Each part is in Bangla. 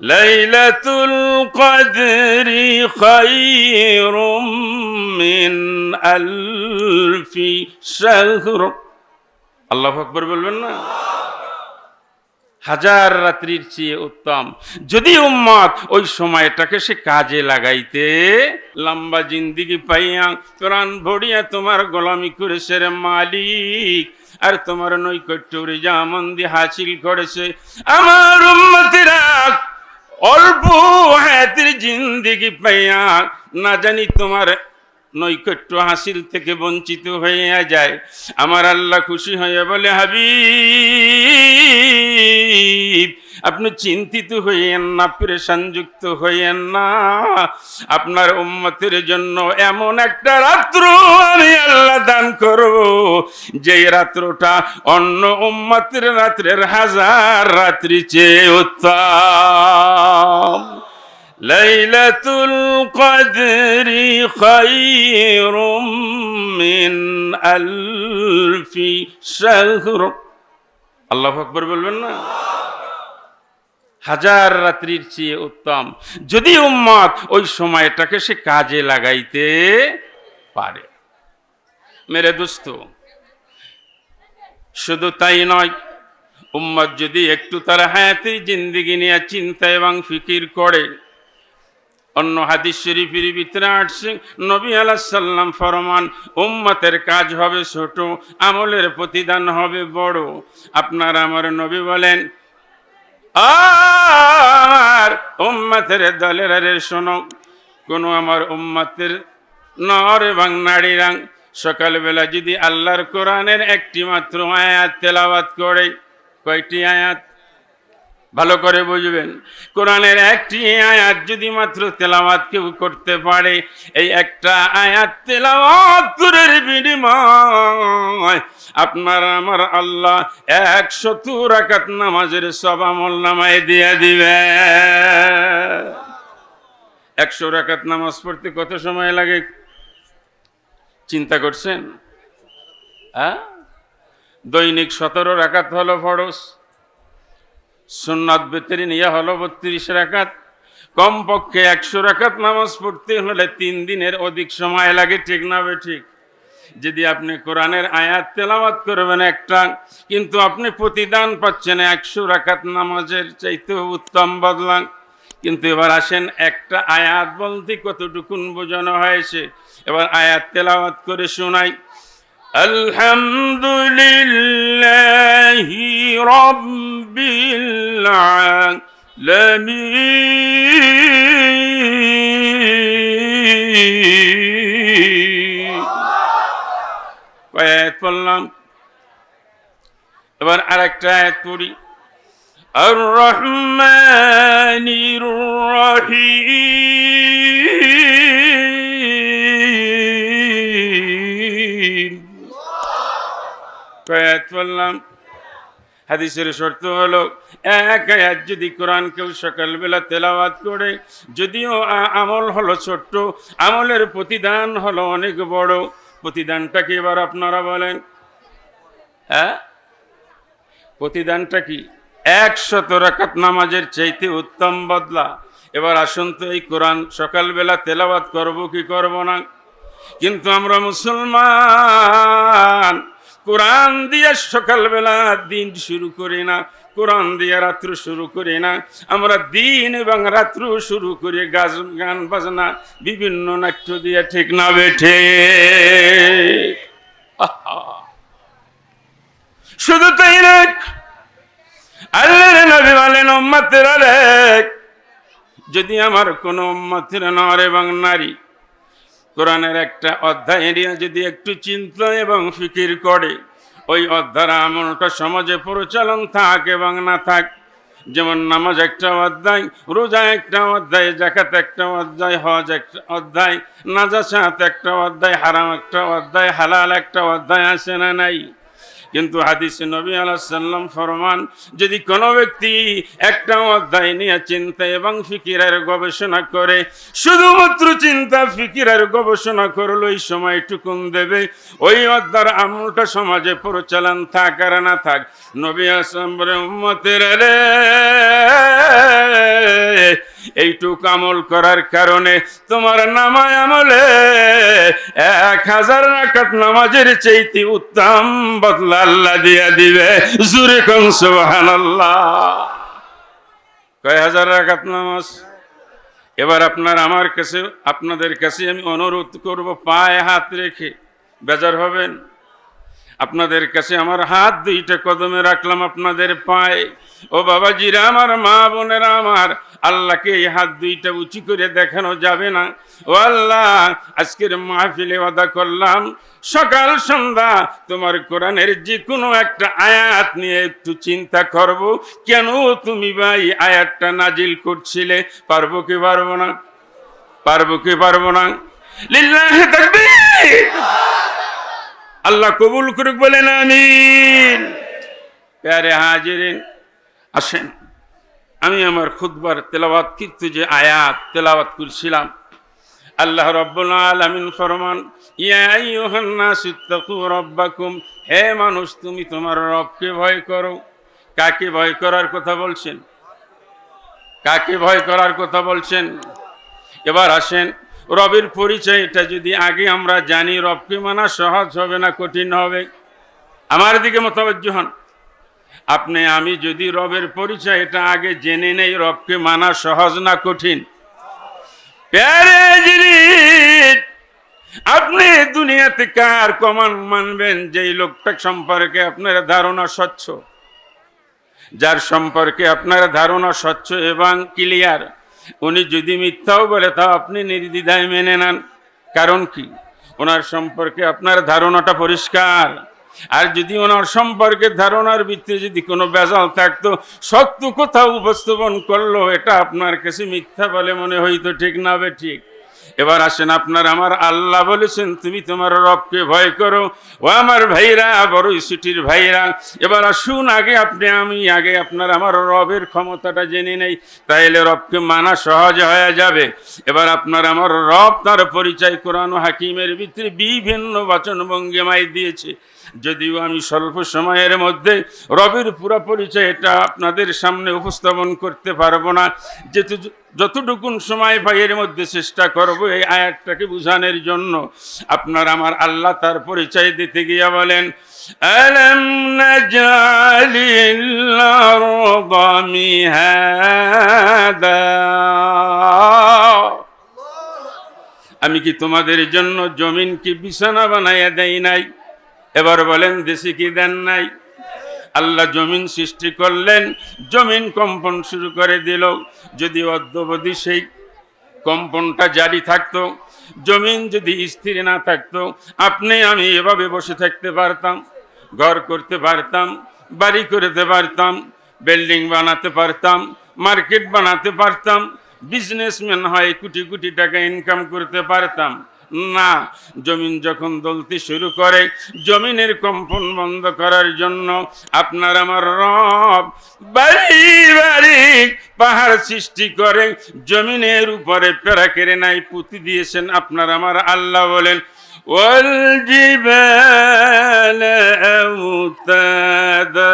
লাইলাতুল কদরি খায়রুম মিন আলফি শাহর। আল্লাহু আকবার বলবেন না? হাজার রাত্রির চেয়ে উত্তম। যদি উম্মত ওই সময়টাকে সে কাজে লাগাইতে, লম্বা জিন্দিগি পাইয়া তোরান ভরিয়া তোমার গোলামি করেছে রে মালিক, আর তোমার নৈকট্য রেজামন্দি হাসিল করেছে। আমার উম্মতিরা অল্প হায়াতের জিন্দিগি পাইয়া না জানি তোমার নৈকট্য হাসিল থেকে বঞ্চিত হয়ে যায়। আমার আল্লাহ খুশি হয়ে বলে, হাবিব, আপনি চিন্তিত হইয়েন না, প্রেশানযুক্ত হইয়েন না। আপনার উম্মতের জন্য এমন একটা রাত্র আমি আল্লাহ দান করব, যে রাত্রটা অন্য উম্মতের রাত্রের হাজার রাত্রি চেয়ে উত্তম। লাইলাতুল কদরি খায়রুম মিন আলফি শাহর। আল্লাহু আকবার বলবেন না? হাজার রাত্রির চেয়ে উত্তম। যদি উম্মত ওই সময়টাকে সে কাজে লাগাইতে পারে। মেরে দোস্ত, শুধু তাই নয়, উম্মত যদি একটু তার হায়াতি জিন্দিগি নিয়ে চিন্তা এবং ফিকির করে অন্য হাদিস শরীফের ভিতরে আসছে, নবী সাল্লাম ফরমান, উম্মতের কাজ হবে ছোট, আমলের প্রতিদান হবে বড়। আপনার আমার নবী বলেন, আর উম্মতের দলের আরে শোনো, কোনো আমার উম্মতের নর এবং নারীরাং সকালবেলা যদি আল্লাহর কোরআনের একটি মাত্র আয়াত তেলাওয়াত করে, কয়টি আয়াত? ভালো করে বুঝবেন। কোরআনের একটি আয়াত যদি মাত্র তেলাওয়াত কেউ করতে পারে, এই একটা আয়াত তেলাওয়াত করার বিনিময়। আপনার আমার আল্লাহ একশত রাকাত নামাজের সব আমল নামায় দিয়ে দিবে। একশো রাকাত নামাজ পড়তে কত সময় লাগে? চিন্তা করছেন? হ্যাঁ? দৈনিক সতেরো রাকাত হলো ফরস সুন্নাত বেতেরি নিয়ে হলো বত্রিশ রাকাত। কমপক্ষে একশো রাকাত নামাজ পড়তে হলে তিন দিনের অধিক সময় লাগে, ঠিক না ঠিক? যদি আপনি কোরআনের আয়াত তেলাওয়াত করবেন একটা, কিন্তু আপনি প্রতিদান পাচ্ছেন একশো রাকাত নামাজের চাইতে উত্তম বদলান। কিন্তু এবার আসেন, একটা আয়াত বলতে কতটুকুন বোঝানো হয়েছে? এবার আয়াত তেলাওয়াত করে শোনাই। الحمد لله رب العالمين কয়েক পড়লাম এবার আরেকটা আয়াত পড়ি আর রহমানির রহিম কয়াত বললাম। হাদিসের শর্ত হলো, এক আয়াত যদি কোরআন কেউ সকালবেলা তেলাওয়াত করে, যদিও আমল হলো ছোট্ট, আমলের প্রতিদান হলো অনেক বড়। প্রতিদানটা কি এবার আপনারা বলেন? হ্যাঁ? প্রতিদানটা কি? একশত রাকাত নামাজের চাইতে উত্তম বদলা। এবার আসুন তো এই কোরআন সকালবেলা তেলাওয়াত করব কি করব না? কিন্তু আমরা মুসলমান কোরআন দিয়ে সকালবেলা দিন শুরু করি না, কোরআন দিয়ে রাত্র শুরু করি না। আমরা দিন এবং রাত্র শুরু করি, গাছ, গান, বাজনা, বিভিন্ন নাট্য দিয়ে, ঠিক না বেঠে শুধু তাই আল্লাহর নবী বলেন, উম্মতের আলেক। যদি আমার কোনো উম্মতের নর এবং নারী কোরআনের একটা অধ্যায় এরিয়া যদি একটু চিন্তা এবং ফিকির করে, ওই অধ্যায় আমলটা সমাজে পরিচালন থাক এবং না থাক। যেমন নামাজ একটা অধ্যায়, রোজা একটা অধ্যায় জাকাত একটা অধ্যায়, হজ একটা অধ্যায়, নাজাসাত একটা অধ্যায়, হারাম একটা অধ্যায়, হালাল একটা অধ্যায় আসে না নাই? কিন্তু হাদিসে নবী আলাইসাল্লাম ফরমান, যদি কোনো ব্যক্তি একটা অধ্যায় নিয়ে চিন্তা এবং ফিকিরের গবেষণা করে, শুধুমাত্র চিন্তা ফিকিরের গবেষণা করল ওই সময়টুকুন দেবে। ওই অধ্যার আমলটা সমাজে পরিচালন থাক আর না থাক। নবী আসলাম বলে, উম্মতের রে এইটুক আমল করার কারণে তোমার নামায় আমলে এক হাজার রাকাত নামাজের চাইতে উত্তম বদলা আল্লাহ দিয়া দিবে। জুরে সুবহানাল্লাহ। কয় হাজার রাকাত নামাজ? এবার আপনার আমার কাছে, আপনাদের কাছে আমি অনুরোধ করব, পায়ে হাত রেখে। বেজার হবেন? আপনাদের কাছে আমার হাত দুইটা কদমে রাখলাম আপনাদের পায়ে। ও বাবাজিরা, আমার মা বোনেরা আমার, আল্লাহকে এই হাত দুইটা উঁচু করে দেখানো যাবে না। ও আল্লাহ, আজকের মাহফিলে ওয়াদা করলাম, সকাল, সন্ধ্যা তোমার কোরআনের যে কোনো একটা আয়াত নিয়ে একটু চিন্তা করব। কেন তুমি ভাই আয়াতটা নাজিল করছিলে? পারব কি পারব না? পারব কি পারব না? লিল্লাহি আল্লাহ কবুল করুক বলেন, আমিন। প্যারে হাজিরিন আসেন। আমি আমার খুদবার তেলাওয়াত কিন্তু যে আয়াত তেলাওয়াত করছিলাম। আল্লাহ রব্বুল ফরমান ইত্তাকু হে মানুষ, তুমি তোমার রবকে ভয় করো। কাকে ভয় করার কথা বলছেন? কাকে ভয় করার কথা বলছেন? এবার আসেন, রবের পরিচয় এটা যদি আগে আমরা জানি, রবকে মানা সহজ হবে না, কঠিন হবে। আমার দিকে মোতাবজ্জ হন আপনি, আমি যদি রবের পরিচয় এটা আগে জেনে নেই, রবকে মানা সহজ না কঠিন। আপনি দুনিয়াতে কার কমান মানবেন? যেই লোকটা সম্পর্কে আপনার ধারণা স্বচ্ছ। যার সম্পর্কে আপনার ধারণা স্বচ্ছ এবং ক্লিয়ার, উনি যদি মিথ্যাও বলে, তা আপনি নির্দ্বিধায় মেনে নেন। কারণ কি? ওনার সম্পর্কে আপনার ধারণাটা পরিষ্কার। আর যদি ওনার সম্পর্কে ধারণার ভিত্তিতে যদি কোনো বেজাল থাকতো, সত্য কোথাও উপস্থাপন করল, এটা আপনার কাছে মিথ্যা বলে মনে হইতো, ঠিক না বে ঠিক? এবার আসেন, আপনার আমার আল্লাহ বলেছেন, তুমি তোমার রবকে ভয় করো। ও আমার ভাইরা, বড় সিটির ভাইরা, এবার আসুন, আগে আপনি, আমি আগে আপনার, আমার রবের ক্ষমতাটা জেনে নেই, তাইলে রবকে মানা সহজ হয়ে যাবে। এবার আপনার আমার রব, তার পরিচয় কোরআন হাকিমের ভিতরে বিভিন্ন বাচন ভঙ্গিমায় দিয়েছে। যদিও আমি স্বল্প সময়ের মধ্যে রবের পুরা পরিচয় এটা আপনাদের সামনে উপস্থাপন করতে পারবো না যেহেতু যতটুকুন সময় পাই এর মধ্যে চেষ্টা করব এই আয়াতটাকে বুঝানোর জন্য আপনার আমার আল্লাহ তার পরিচয় দিতে গিয়ে বলেন ألم نجعل الأرض مهادا আমি কি তোমাদের জন্য জমিন কি বিছানা বানাইয়া দেই নাই এবার বলেন, দেশে কি দেন নাই? আল্লাহ জমিন সৃষ্টি করলেন, জমিন কম্পন শুরু করে দিল। যদি অদ্যবধি সেই কম্পনটা জারি থাকতো, জমিন যদি স্থির না থাকতো, আপনি আমি এভাবে বসে থাকতে পারতাম, ঘর করতে পারতাম, বাড়ি করতে পারতাম, বিল্ডিং বানাতে পারতাম, মার্কেট বানাতে পারতাম বিজনেসম্যান হয় কোটি কোটি টাকা ইনকাম করতে পারতাম। না জমিন যখন দলতে শুরু করে জমিনের কম্পন বন্ধ করার জন্য আপনার আমার রব বাড়ি বাড়ি পাহাড় সৃষ্টি করে জমিনের উপরে পেরা কেড়ে নাই পুঁতি দিয়েছেন আপনার আমার আল্লাহ বলেন والجبال أوتادا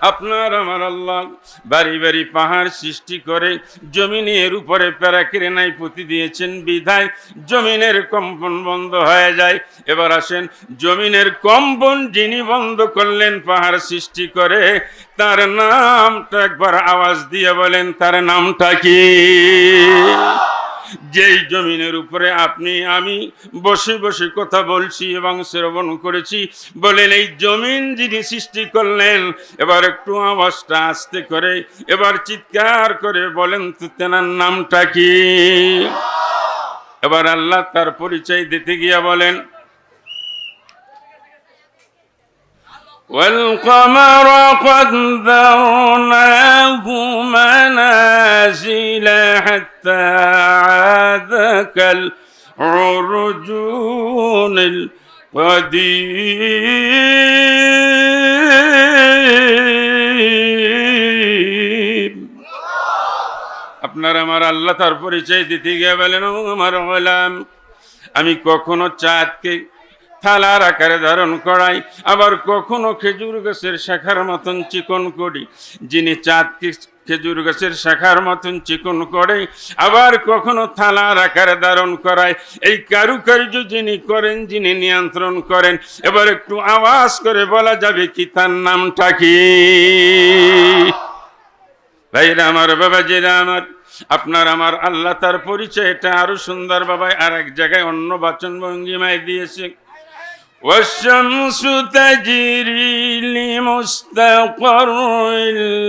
আপনার আমার আল্লাহ বাড়ি বাড়ি পাহাড় সৃষ্টি করে জমিনের উপরে প্যারাকেরে নাই পুঁতি দিয়েছেন বিধায় জমিনের কম্পন বন্ধ হয়ে যায়। এবার আসেন, জমিনের কম্পন যিনি বন্ধ করলেন পাহাড় সৃষ্টি করে, তার নামটা একবার আওয়াজ দিয়ে বলেন, তার নামটা কি? যেই জমিনের উপরে আপনি, আমি বসে বসে কথা বলছি এবং শ্রবণ করেছি, বলেন এই জমিন যিনি সৃষ্টি করলেন, এবার একটু আওয়াজটা আসতে করে, এবার চিৎকার করে বলেন তো তেনার নামটা কি? এবার আল্লাহ তার পরিচয় দিতে গিয়া বলেন والقمر قدرناه منازل حتى عاد كالعرجون عرجون القديم আপনার আমার আল্লাহ তার পরিচয় দিতে গিয়ে বলেন "ও আমার গোলাম আমি কখনো চাঁদকে থালার আকারে ধারণ করাই। আবার কখনো খেজুর গাছের শাখার মতন চিকন করি। যিনি চাঁদকে খেজুর গাছের শাখার মতন চিকন করে, আবার কখনো থালার আকারে ধারণ করায় এই কারুকার্য যিনি করেন, যিনি নিয়ন্ত্রণ করেন, এবার একটু আওয়াজ করে বলা যাবে কি তার নামটা কি? ভাইরা আমার, বাবাজিরা আমার, আপনার আমার আল্লাহ তার পরিচয়, এটা আরও সুন্দর বাবা আর এক জায়গায় অন্য বাচন ভঙ্গিমায় দিয়েছে। والشمس تجري لمستقر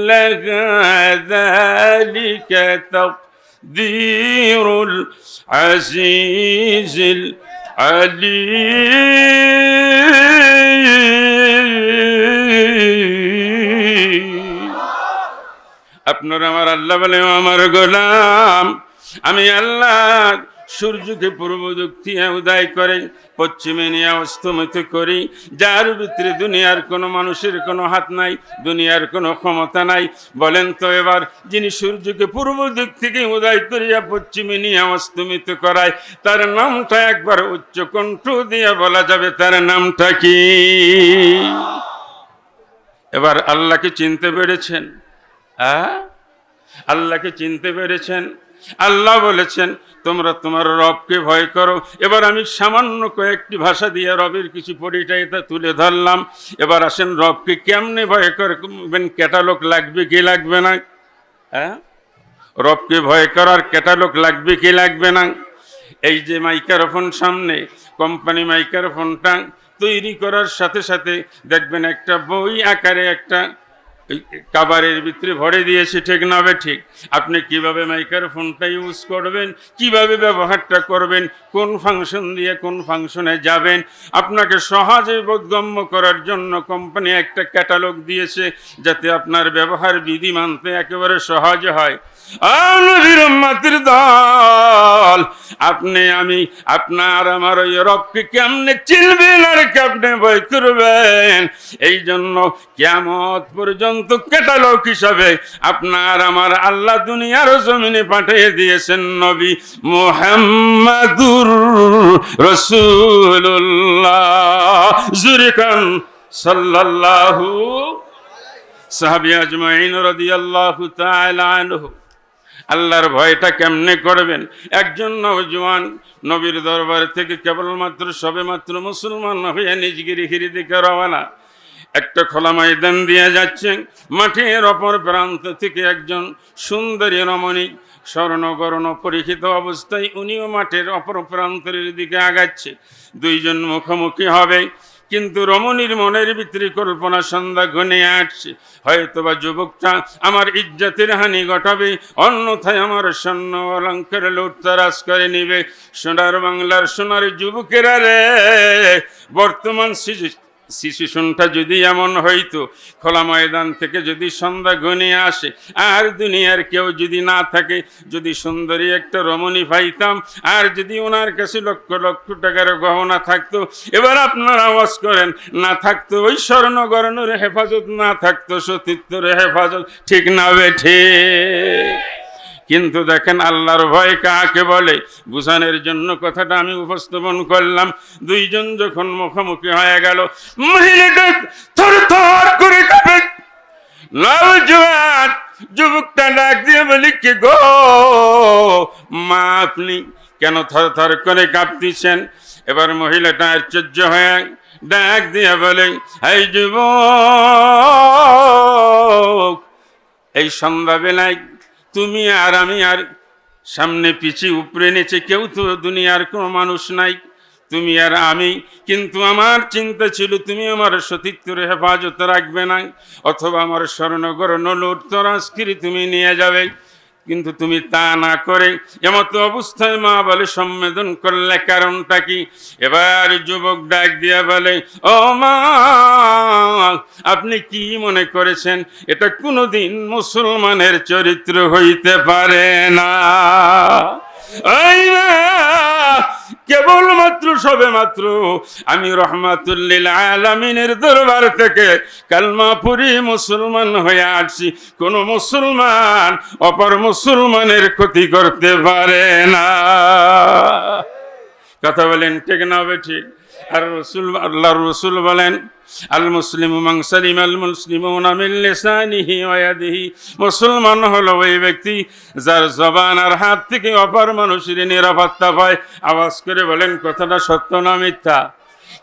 لها ذلك تقدير العزيز العليم আপনার আমার আল্লাহ বলে "ও আমার গোলাম আমি আল্লাহ সূর্যকে পূর্ব দিক উদয় করে, পশ্চিমে নিয়ে অস্তমিত করি। যার ভিতরে দুনিয়ার কোনো মানুষের কোনো হাত নাই, দুনিয়ার কোনো ক্ষমতা নাই। বলেন তো এবার, যিনি সূর্যকে পূর্ব দিক থেকে উদয় করিয়া পশ্চিমে নিয়ে অস্তমিত করায়, তার নামটা একবার উচ্চ কণ্ঠ দিয়ে বলা যাবে, তার নামটা কি? এবার আল্লাহকে চিনতে পেরেছেন? আল্লাহকে চিনতে পেরেছেন? আল্লাহ বলেছেন, তোমরা তোমার রবকে ভয় করো। এবার আমি সামান্য কয়েকটি ভাষা দিয়ে রবের কিছু পরিচয়তা তুলে ধরলাম। এবার আসেন, রবকে কেমনে ভয় করবেন ক্যাটালগ লাগবে কি লাগবে না? হ্যাঁ? রবকে ভয় করার ক্যাটালগ লাগবে কি লাগবে না? এই যে মাইক্রোফোন সামনে, কোম্পানি মাইক্রোফোনটা তৈরি করার সাথে সাথে দেখবেন একটা বই আকারে একটা কাবারের ভিতরে ভরে দিয়েছে, ঠিক না বে ঠিক? আপনি কীভাবে মাইক্রোফোনটা ইউজ করবেন, কীভাবে ব্যবহারটা করবেন, কোন ফাংশন দিয়ে কোন ফাংশনে যাবেন? আপনাকে সহজে বোধগম্য করার জন্য কোম্পানি একটা ক্যাটালগ দিয়েছে, যাতে আপনার ব্যবহার বিধি মানতে একেবারে সহজ হয়। উম্মতের দল। আপনি, আমি, আপনার, আমার ওই রবকে কেমনে চিনবেন আর কেমনে ভয় করবেন? এই জন্য কেমত পর্যন্ত ক্যাটালগ হিসাবে আপনার, আমার আল্লাহ দুনিয়ার জমিনে পাঠিয়ে দিয়েছেন নবী মোহাম্মদুর রসুল্লাহ জুরিকান সাল্লাল্লাহু সাহাবি আজমাইন রাদিয়াল্লাহু তাআলা আনহু। আল্লাহর ভয়টা কেমনে করবেন? একজন নবজওয়ান নবীর দরবার থেকে কেবলমাত্র সবেমাত্র মুসলমান হয়ে নিজগিরি হিরি দিকে রওয়ানা একটা খোলা ময়দান দিয়ে যাচ্ছেন। মাঠের অপর প্রান্ত থেকে একজন সুন্দরী রমণী স্বর্ণগরণ পরীক্ষিত অবস্থায় উনিও মাঠের অপর প্রান্তের দিকে আগাচ্ছে। দুইজন মুখোমুখি হবে। কিন্তু রমণীর মনের ভিতরে কল্পনা সন্ধ্যা ঘনে আসছে। হয়তোবা যুবকটা আমার ইজ্জতের হানি ঘটাবে, অন্যথায় আমার স্বর্ণ অলঙ্কার লুটতারাজ করে নিবে। সোনার বাংলার সোনার যুবকেরা রে, বর্তমান শিশু শিশুষণটা যদি এমন হইতো, খোলা ময়দান থেকে যদি সন্ধ্যা ঘনিয়ে আসে, আর দুনিয়ার কেউ যদি না থাকে, যদি সুন্দরী একটা রমণী পাইতাম, আর যদি ওনার কাছে লক্ষ লক্ষ টাকার গহনা থাকতো, এবার আপনার আওয়াজ করেন, না থাকতো ওই স্বর্ণগরণের হেফাজত, না থাকতো সতীত্বের হেফাজত, ঠিক না বেঠে কিন্তু দেখেন আল্লাহর ভয় কাকে বলে? বুঝানোর জন্য কথাটা আমি উপস্থাপন করলাম। দুইজন যখন মুখোমুখি হয়ে গেল, মহিলাটা থর থর করে কাঁপে। যুবকটা ডাক দিয়ে বলি, কি গো? মা, আপনি কেন থর থর করে কাঁপতেছেন? এবার মহিলাটা আশ্চর্য হয়ে ডাক দিয়ে বলে, এই যুবক, এই সন্ধ্যাবেলায় তুমি আর আমি আর সামনে পিছিয়ে উপরে নিচে কেউ তো দুনিয়ার কোনো মানুষ নাই। তুমি আর আমি, কিন্তু আমার চিন্তা ছিল তুমি আমার সতীত্বরে হেফাজত রাখবে না অথবা আমার স্বর্ণগর নলুট তরাস্কিরি তুমি নিয়ে যাবে। কিন্তু তুমি তা না করে এমত অবস্থায় মা বলে সম্মেদন করলে কারণটা কি? এবার যুবক ডাক দিয়া বলে, ও মা, আপনি কি মনে করেছেন? এটা কোনোদিন মুসলমানের চরিত্র হইতে পারে না। কেবলমাত্র সবে মাত্র আমি রহমাতুল্লিল আলামিনের দরবার থেকে কালমাপুরি মুসলমান হয়ে আসছি। কোন মুসলমান অপর মুসলমানের ক্ষতি করতে পারে না। কথা বলেন, ঠিক না ঠিক? আর রসুল আল্লাহ রসুল বলেন, আল মুসলিম মাংসালিম আল মুসলিম মুসলমান হলো ওই ব্যক্তি যার জবান আর হাত থেকে অপর মানুষের নিরাপত্তা পায়। আওয়াজ করে বলেন, কথাটা সত্য না মিথ্যা?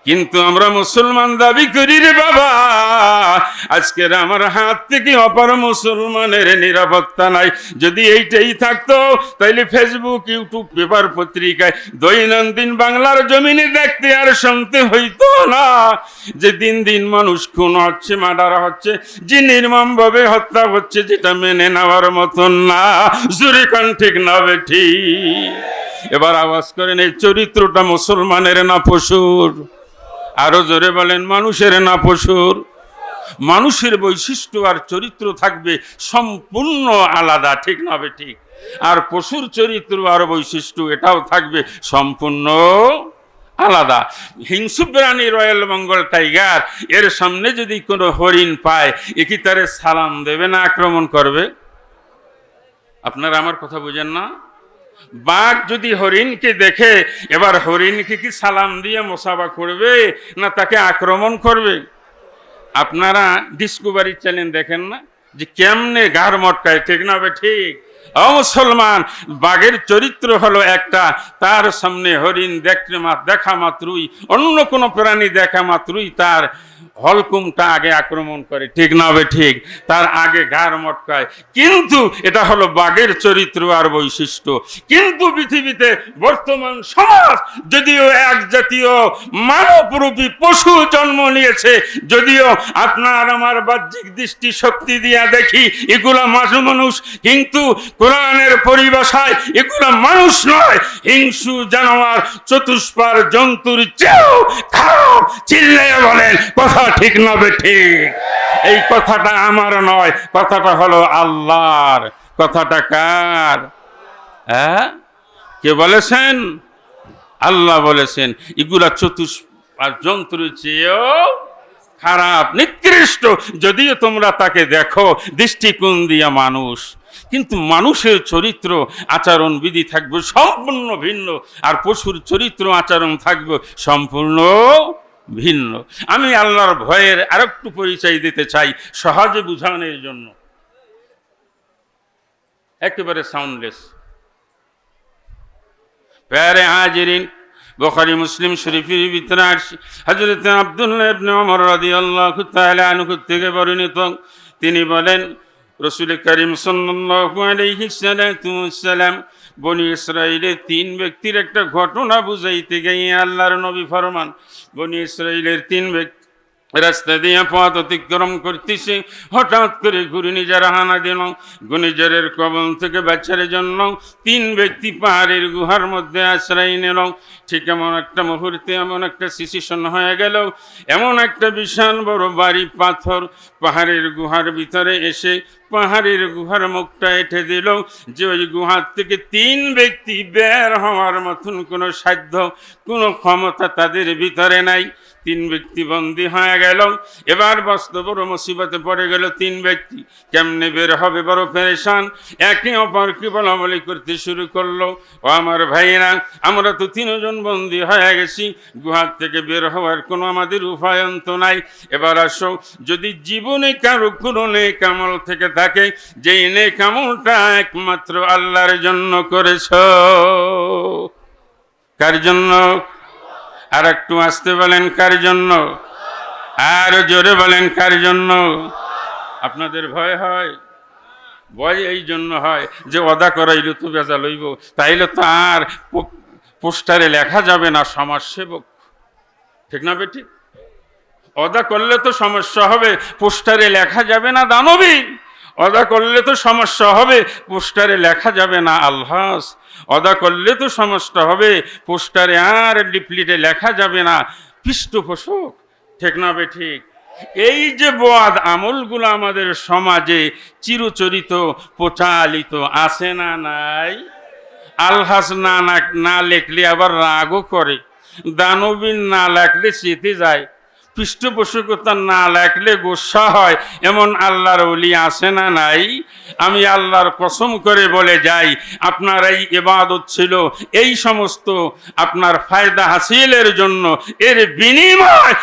কিন্তু আমরা মুসলমান দাবি করি রে বাবা, আজকের আমার হাত থেকে অপর মুসলমানের নিরাপত্তা নাই। যদি এইটাই থাকতো, তাইলে ফেসবুক ইউটিউব পেপার পত্রিকায় দৈনন্দিন বাংলার জমিনে দেখতে আর শুনতে হইতো না। যে দিন দিন মানুষ খুন হচ্ছে, মার্ডার হচ্ছে, যে নির্মমভাবে হত্যা হচ্ছে, যেটা মেনে নেওয়ার মতন না। জুরি কান ঠিক না বেঠি এবার আওয়াজ করেন, এই চরিত্রটা মুসলমানের না পশুর? আরও জোরে বলেন, মানুষের না পশুর? মানুষের বৈশিষ্ট্য আর চরিত্র থাকবে সম্পূর্ণ আলাদা, ঠিক না ঠিক? আর পশুর চরিত্র আর বৈশিষ্ট্য এটাও থাকবে সম্পূর্ণ আলাদা। হিংসু প্রাণী রয়্যাল বেঙ্গল টাইগার, এর সামনে যদি কোনো হরিণ পায়, এ কি তারে সালাম দেবে না আক্রমণ করবে? আপনারা আমার কথা বুঝেন না? বাঘ যদি হরিণকে দেখে, এবার হরিণকে কি সালাম দিয়ে মোসাবা করবে, না তাকে আক্রমণ করবে? আপনারা ডিসকভারি চ্যানেল দেখেন না? যে কেমনে গার মটকায়, ঠিক না ঠিক? ও মুসলমান, বাঘের চরিত্র হলো একটা, তার সামনে হরিণ দেখতে দেখা মাত্রই, অন্য কোনো প্রাণী দেখা মাত্রই তার হলকুমটা আগে আক্রমণ করে। ঠিক না হবে ঠিক, তার আগে ঘাড় মটকায়। কিন্তু এটা হলো বাঘের চরিত্র আর বৈশিষ্ট্য। কিন্তু পৃথিবীতে বর্তমান সমাজ যদিও এক জাতীয় মানবরূপী পশু জন্ম নিয়েছে, যদিও আপনার আমার বাহ্যিক দৃষ্টি শক্তি দিয়া দেখি এগুলা মাঝু মানুষ, কিন্তু কোরআনের পরিভাষায় এগুলা মানুষ নয়। হিংসু জানোয়ার চতুষ্পার জন্তুর চেয়েও খারাপ চিল্লাইয়া বলেন, কথা ঠিক না ঠিক। এই কথাটা আমার নয়, কথাটা হলো আল্লাহর। কথাটা কার? হ্যাঁ? কে বলেছেন? আল্লাহ বলেছেন, এগুলা চতুষ আর জন্তুর চেয়েও খারাপ, নিকৃষ্ট। যদিও তোমরা তাকে দেখো, দৃষ্টিকোণ দিয়া মানুষ। কিন্তু মানুষের চরিত্র, আচরণ বিধি থাকবে সম্পূর্ণ ভিন্ন। আর পশুর চরিত্র, আচরণ থাকবে সম্পূর্ণ ভিন্ন। আমি আল্লাহর ভয়ের আরেকটু পরিচয় দিতে চাই সহজে বুঝানোর জন্য। একেবারে সাউন্ডলেস প্যারে হাজিরিন, বখারি, মুসলিম শরীফের ভিতরে আসছি হজরত আবদুল্লাহ থেকে বর্ণিত। তিনি বলেন, রসুল করিম সাল্লাল্লাহু আলাইহি ওয়াসসালাম বনি ইসরায়েলের তিন ব্যক্তির একটা ঘটনা বুঝাইতে গিয়ে আল্লাহর নবী ফরমান। বনি ইসরায়েলের তিন ব্যক্তি রাস্তা দিয়ে পথ অতিক্রম করতেছে। হঠাৎ করে ঘূর্ণিঝড় হানা দিল। ঘূর্ণিঝড়ের কবল থেকে বাচ্চার জন্য তিন ব্যক্তি পাহাড়ের গুহার মধ্যে আশ্রয় নিল। ঠিক এমন একটা মুহূর্তে এমন একটা সিচুয়েশন হয়ে গেল। এমন একটা বিশাল বড় বাড়ি পাথর পাহাড়ের গুহার ভিতরে এসে পাহাড়ের গুহার মুখটা এঁটে দিল যে ওই গুহার থেকে তিন ব্যক্তি বের হওয়ার মতন কোনো সাধ্য, কোনো ক্ষমতা তাদের ভিতরে নাই। তিন ব্যক্তি বন্দী হয়ে গেল। এবার বাস্তব বড় মুসিবতে পড়ে গেল তিন ব্যক্তি। কেমনে বের হবে বড় পেরেশান একে অপরকে বলা বলি করতে শুরু করল। ও আমার ভাইয়েরা, আমরা তো তিনজন বন্দী হয়ে গেছি। গুহার থেকে বের হওয়ার কোনো আমাদের উপায়ন্ত নাই। এবার আসো, যদি জীবনে কারও কোনো নেই কামল থেকে থাকে যে নে কামলটা একমাত্র আল্লাহর জন্য করেছ, কার জন্য? আর একটু আসতে বলেন কার জন্য? আর জোরে বলেন কার জন্য? আপনাদের ভয় হয়? ভয় এই জন্য হয় যে অদা করাইল তো বেজা লইব। তাইলে তো আর পোস্টারে লেখা যাবে না, সমাজসেবক। ঠিক না বেটি? অদা করলে তো সমস্যা হবে, পোস্টারে লেখা যাবে না দানবী। অদা করলে তো সমস্যা হবে, পোস্টারে লেখা যাবে না আলহাস। অদা করলে তো সমস্যা হবে, পোস্টারে আর লিপলিটে লেখা যাবে না। পৃষ্ঠপোষক, ঠিক না বে ঠিক? এই যে বোয়াদ আমলগুলো আমাদের সমাজে চিরচরিত, প্রচালিত, আছে না নাই? আলহাস না- না লেখলে আবার রাগও করে। দানবীন না লেখলে চেতে যায়। পৃষ্ঠপোষকতা না লেখলে গোসা হয়। এমন আল্লাহর অলি আসে না নাই? আমি আল্লাহর কসম করে বলে যাই, আপনার এই এবাদত ছিল, এই সমস্ত আপনার ফায়দা হাসিলের জন্য। এর বিনিময়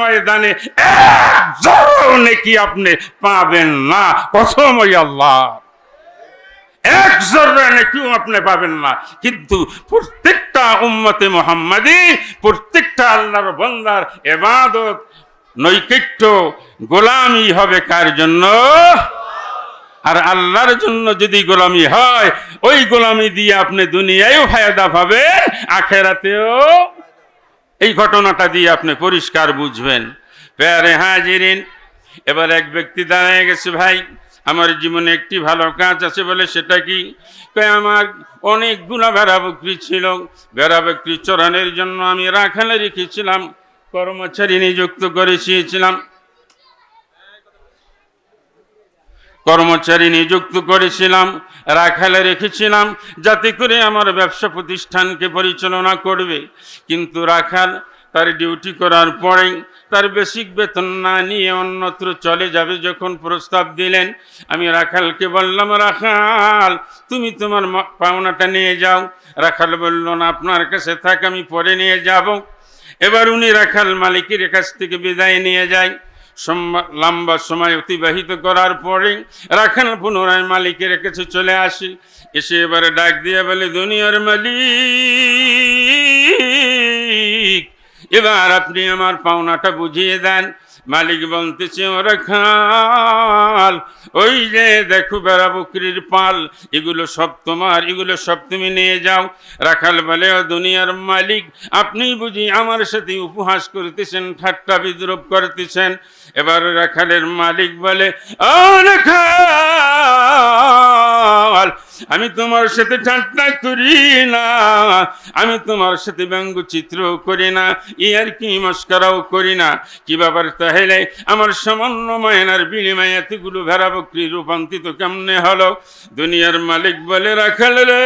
ময়দানে নাকি আপনি পাবেন না। কসম আল্লাহ। এক জর্রা নাকিও আপনি পাবেন না। কিন্তু প্রত্যেকটা উম্মতে মোহাম্মদী, প্রত্যেকটা আল্লাহর বন্দার এবাদত নৈকট্য, গোলামি হবে কার জন্য? আর আল্লাহর জন্য যদি গোলামি হয়, ওই গোলামি দিয়ে আপনি দুনিয়ায়ও ফায়দা পাবেন, আখেরাতেও। এই ঘটনাটা দিয়ে আপনি পরিষ্কার বুঝবেন। প্যারে হাজিরিন, এবার এক ব্যক্তি দাঁড়িয়ে গেছে ভাই। আমার জীবনে একটি ভালো কাজ আছে বলে সেটা কি? আমার অনেকগুলো ভেড়া বকরি ছিল। ভেড়া বকরি চড়ানোর জন্য আমি রাখালে রেখেছিলাম, কর্মচারী নিযুক্ত করেছিলাম কর্মচারী নিযুক্ত করেছিলাম, রাখালে রেখেছিলাম, যাতে করে আমার ব্যবসা প্রতিষ্ঠানকে পরিচালনা করবে। কিন্তু রাখাল তার ডিউটি করার পরেই তার বেসিক বেতন না নিয়ে অন্যত্র চলে যাবে যখন প্রস্তাব দিলেন। আমি রাখালকে বললাম, রাখাল, তুমি তোমার পাওনাটা নিয়ে যাও। রাখাল বলল, না, আপনার কাছে থাক, আমি পরে নিয়ে যাব। এবার উনি রাখাল মালিকের কাছ থেকে বিদায় নিয়ে যায়। লম্বা সময় অতিবাহিত করার পরে রাখাল পুনরায় মালিকের কাছে চলে আসি। এসে এবারে ডাক দিয়ে বলে, দুনিয়ার মালিক এবার আপনি আমার পাওনাটা বুঝিয়ে দেন। মালিক বলতেছে, ওরা খাল, ওই যে দেখো বেড়া বকরির পাল, এগুলো সব তোমার, এগুলো সব তুমি নিয়ে যাও। রাখাল বলে, ও দুনিয়ার মালিক, আপনি বুঝি আমার সাথে উপহাস করতেছেন, ঠাট্টা বিদ্রোপ করতেছেন? এবার রাখালের মালিক বলে, ও রাখাল আমি তোমার সাথে ঠাট্টা করি না, আমি তোমার সাথে ব্যঙ্গ চিত্র করি না ইয়ার কি মস্করাও করি না। কি ব্যাপার তাহলে? আমার সামান্য মায়নার বিনিময়ে এতগুলো ভেড়া বকরি রূপান্তরিত কেমনে হলো? দুনিয়ার মালিক বলে রাখাল রে।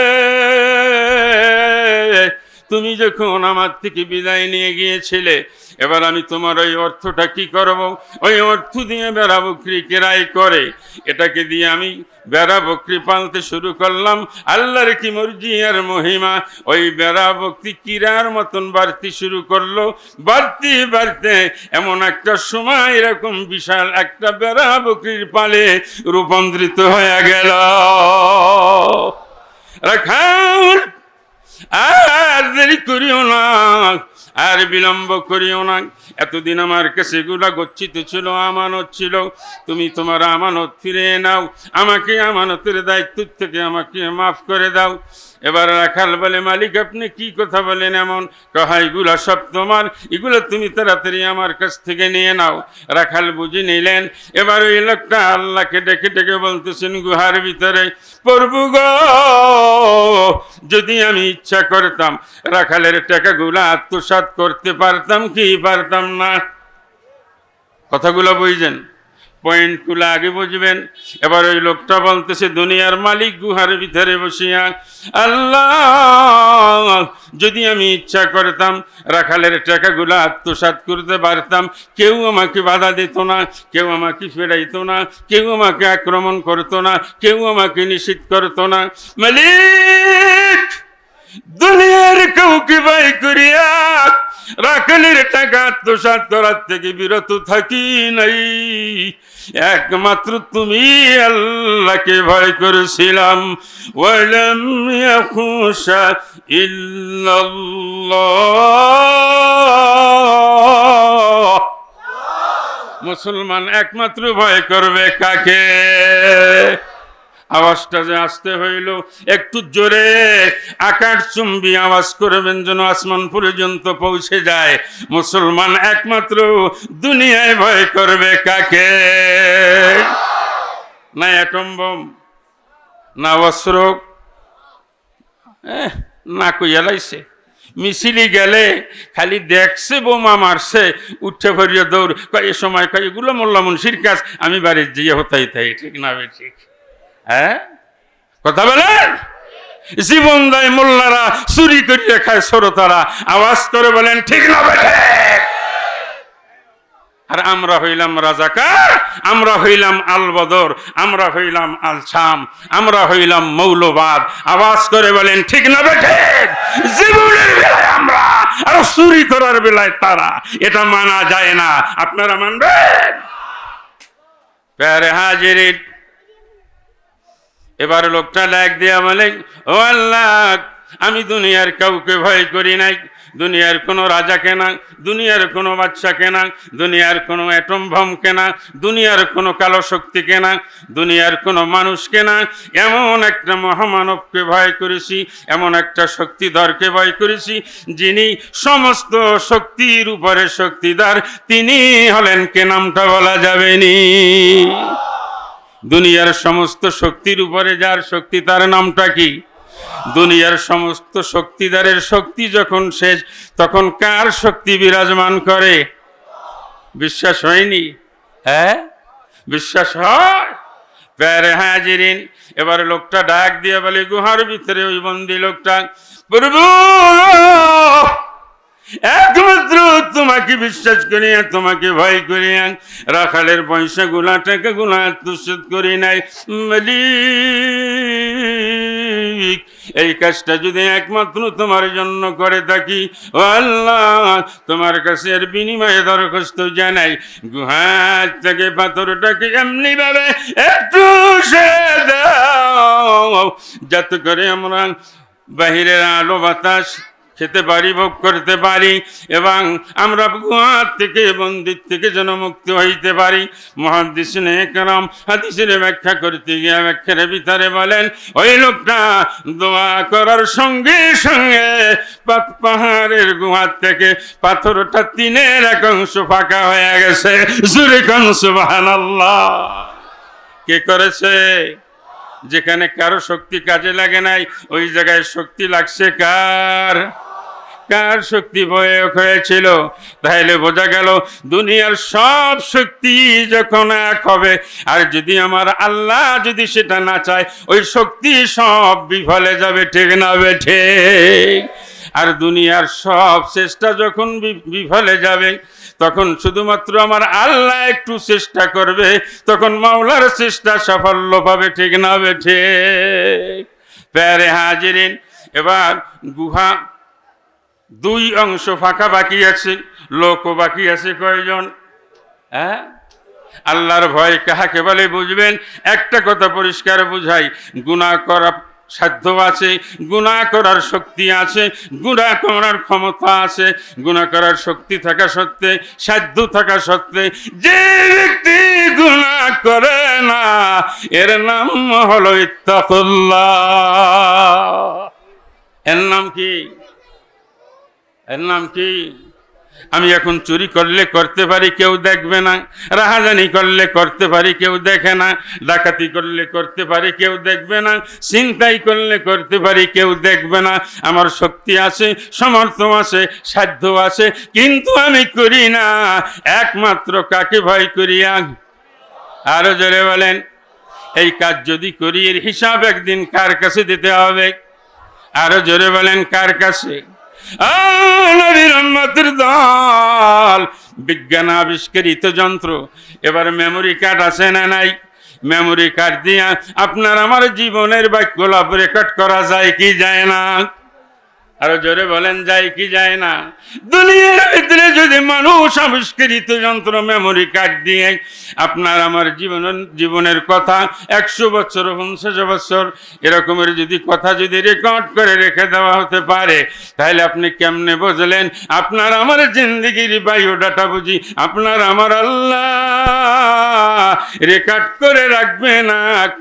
তুমি যখন আমার থেকে বিদায় নিয়ে গিয়েছিলে, এবার আমি তোমার ওই অর্থটা কি করব? ওই অর্থ দিয়ে বেড়া বকরি কেরাই করে? এটাকে দিয়ে আমি বেড়া বকরি পালতে শুরু করলাম। আল্লাহর কি মর্জি আর মহিমা? ওই বেড়া বকরি কিরার মতন বাড়তে শুরু করল? বাড়তে বাড়তে এমন একটা সময়, এরকম বিশাল একটা বেড়া বকরির পালে রূপান্তরিত হয়ে গেল। রাখাল আর দেরি করিও না, আর বিলম্ব করিও না। এতদিন আমার কাছে এগুলা গচ্ছিত ছিল, আমানত ছিল। তুমি তোমার আমানত ফিরে নাও, আমাকে আমানতের দায়িত্ব থেকে আমাকে মাফ করে দাও। এবার রাখাল বলে, মালিক, আপনি কি কথা বলেন এমন? কহা, এগুলা সব তোমার। এগুলো তুমি তাড়াতাড়ি আমার কাছ থেকে নিয়ে নাও। রাখাল বুঝি নিলেন। এবার ওই লোকটা আল্লাহকে ডেকে ডেকে বলতেছেন, গুহার ভিতরে প্রভু গো। যদি আমি ইচ্ছা করতাম, রাখালের টাকাগুলো আত্মসাৎ করতে পারতাম কি পারতাম না? কথাগুলো বুঝছেন পয়েন্টগুলো আগে বুঝবেন। এবার ওই লোকটা বলতেছে, দুনিয়ার মালিক গুহার ভিতরে বসিয়া আল্লাহ, যদি আমি ইচ্ছা করতাম, রাখালের টাকাগুলো আত্মসাৎ করতে পারতাম, কেউ আমাকে বাধা দিত না, কেউ আমাকে ফেরাইতো না, কেউ আমাকে আক্রমণ করতো না, কেউ আমাকে নিষিদ্ধ করতো না। মালিক, দুনিয়ার কাউকে বাই করিয়া রাখালের টাকা আত্মসাৎ করার থেকে বিরত থাকি নাই। একমাত্র তুমি আল্লাহকে ভয় করেছিলাম। মুসলমান একমাত্র ভয় করবে কাকে? আওয়াজটা যে আসতে হইল, একটু জোরে আকাশ চুম্বি আওয়াজ করবেন যেন আসমান পর্যন্ত পৌঁছে যায়। মুসলমান একমাত্র দুনিয়ায় ভয় করবে কাকে? না অ্যাটম বম, না অস্ত্র না কইয়া লাইছে। মিছিলি গেলে খালি দেখছে বোমা মারছে, উঠে ভরিয়ে দৌড় এ সময় কয় এগুলো মোল্লা মুন্সির কাজ, আমি বাড়ির যেয়ে হতাই তাই ঠিক না ঠিক? হ্যাঁ? কথা বলেন? জীবন দেয় মোল্লারা, চুরি করিয়া খায় শ্রোতারা আওয়াজ করে বলেন, ঠিক না বেঠে আর আমরা হইলাম রাজাকার, আমরা হইলাম আল বদর আমরা হইলাম আল ছাম আমরা হইলাম মৌলবাদ। আওয়াজ করে বলেন, ঠিক না বেঠে জীবনের বেলায় আমরা, আর চুরি করার বেলায় তারা। এটা মানা যায় না। আপনারা মানবেন? হাজিরিন এবার লোকটা ডাক দিয়া বলে, ও আল্লাহ, আমি দুনিয়ার কাউকে ভয় করি নাই। দুনিয়ার কোনো রাজা কেনা দুনিয়ার কোনো বাচ্চা কেনা দুনিয়ার কোনো অ্যাটম বম কেনা দুনিয়ার কোনো কালো শক্তি কেনা দুনিয়ার কোনো মানুষ কেনা এমন একটা মহামানবকে ভয় করেছি, এমন একটা শক্তিধরকে ভয় করেছি, যিনি সমস্ত শক্তির উপরে শক্তিদার তিনি হলেন কে নামটা বলা যাবে নি? দুনিয়ার সমস্ত শক্তির উপরে যার শক্তি, তার নামটা কি? দুনিয়ার সমস্ত শক্তিদারের শক্তি যখন শেষ, তখন কার শক্তি বিরাজমান করে? বিশ্বাস হয়নি? হ্যাঁ? বিশ্বাস হয়? প্যারে হাজিরিন, এবার লোকটা ডাক দিয়ে বলে, গুহার ভিতরে ওই বন্দি লোকটা। প্রভু একমাত্র তোমাকে বিশ্বাস করিয়া, তোমাকে ভয় করিয়া, রাখালের পয়সা গুলা, টাকা গুলা আত্মসাত করি নাই। মালিক, এই কাজটা যদি একমাত্র তোমার জন্য করে থাকি আল্লাহ, তোমার কাছে এর বিনিময়ে দরখাস্ত জানাই। গুহার থেকে পাথরটাকে এমনি ভাবে একটু সে যাতে করে আমরা বাহিরের আলো বাতাস খেতে পারি, ভোগ করতে পারি, এবং আমরা গুহার থেকে, বন্দির থেকে যেন মুক্ত হইতে পারি। মহাদিস কারাম হাদিসের ব্যাখ্যা করতে গিয়ে ব্যাখ্যার ভিতরে বলেন, ওই লোকটা দোয়া করার সঙ্গে সঙ্গে পাত- পাহাড়ের গুহার থেকে পাথরটা তিনের এক অংশ ফাঁকা হয়ে গেছে। জুরে কংস আল্লাহ কে করেছে? যেখানে কারও শক্তি কাজে লাগে নাই, ওই জায়গায় শক্তি লাগছে কার? কার শক্তি প্রয়োগ হয়েছিল। তাহলে বোঝা গেল দুনিয়ার সব শক্তি যখন এক হবে, আর যদি আমার আল্লাহ যদি সেটা না চায়, ওই শক্তি সব বিফলে যাবে, ঠিক না বেঠে আর দুনিয়ার সব চেষ্টা যখন বিফলে যাবে, তখন শুধুমাত্র আমার আল্লাহ একটু চেষ্টা করবে, তখন মাওলার চেষ্টা সাফল্য পাবে, ঠিক না বেঠে প্যারে হাজিরিন, এবার গুহা দুই অংশ ফাঁকা বাকি আছে, লোকও বাকি আছে কয়জন? হ্যাঁ? আল্লাহর ভয় কাহাকে বলে বুঝবেন? একটা কথা পরিষ্কার বুঝাই গুনাহ করা সাধ্য আছে গুনাহ করার শক্তি আছে গুনাহ করার ক্ষমতা আছে, গুণা করার শক্তি থাকা সত্ত্বে, সাধ্য থাকা সত্ত্বে, যে ব্যক্তি গুণা করে না, এর নাম হলো ইত্তাকুল্লাহ। এর নাম কি? এর নাম কি? আমি এখন চুরি করলে করতে পারি, কেউ দেখবে না। রাহাজানি করলে করতে পারি, কেউ দেখে না। ডাকাতি করলে করতে পারি, কেউ দেখবে না। চিন্তাই করলে করতে পারি, কেউ দেখবে না। আমার শক্তি আছে সমর্থ আছে সাধ্য আছে কিন্তু আমি করি না। একমাত্র কাকে ভয় করিয়া আরও জোরে বলেন, এই কাজ যদি করি, এর হিসাব একদিন কার কাছে দিতে হবে? আরও জোরে বলেন, কার কাছে? বিজ্ঞান আবিষ্কৃত যন্ত্র। এবার মেমোরি কার্ড আছে না নাই? মেমোরি কার্ড দিয়ে আপনার আমার জীবনের বাক্যলাপ রেকর্ড করা যায় কি যায় না? আরও জোরে বলেন, যায় কি যায় না? দুনিয়ার ভিতরে যদি মানুষ আবিষ্কৃত যন্ত্র মেমোরি কার্ড দিয়ে আপনার আমার জীবন, জীবনের কথা একশো বছর, পঞ্চাশ বছর, এরকমের যদি কথা যদি রেকর্ড করে রেখে দেওয়া হতে পারে, তাহলে আপনি কেমনে বুঝলেন? আপনার আমার জিন্দগির বায়োডাটা বুঝি, আপনার আমার আল্লাহ রেকর্ড করে রাখবে না?